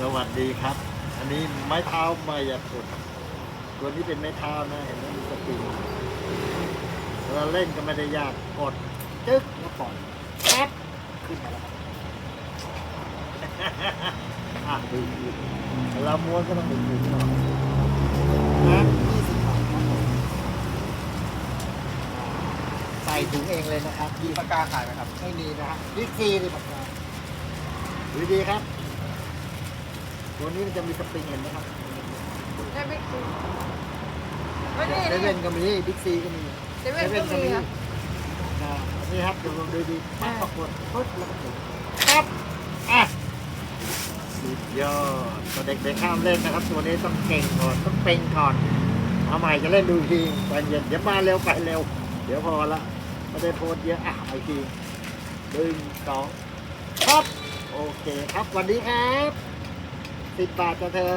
สวัสดีครับ อันนี้ไม้เท้ามายากลตัวนี้เป็นไม้เท้านะเห็นไหมมีสปริงเวลาเล่นก็ไม่ได้ยากกดจึ๊กแล้วปล่อยแป๊บขึ้นมาแล้วครับอะดูดูเวลาม้วนก็ต้องดึงดึงหน่อยนะยี่สิบบาทครับผมอ่าใส่ถุงเองเลยนะครับยี่ปากกาขายไหมครับ ไม่มีนะฮะบิ๊กซีนี่ปากกาดูดีครับ ตัวนี้มันจะมีสปริงเห็นไหมครับใช่บิ๊กซีไม่นี่เซเว่นก็มีบิ๊กซีก็มีเซเว่นก็มีครับอ่านี่ครับดูดูดีปั๊บปรากฏปึ๊บแล้วก็ถึงปั๊บอะสุดยอดตัวเด็กไปข้ามเล่นนะครับ ตัวนี้ต้องเก่งก่อนต้องเป็นก่อนเอาใหม่จะเล่นดูอีกทีใจเย็นเดี๋ยวมาเร็วไปเร็ว เดี๋ยวพอละไม่ได้โพสต์เยอะอะเอาอีกทีหนึ่งสองครับ โอเคครับสวันนี้ครับ สิบบาทจะเธอ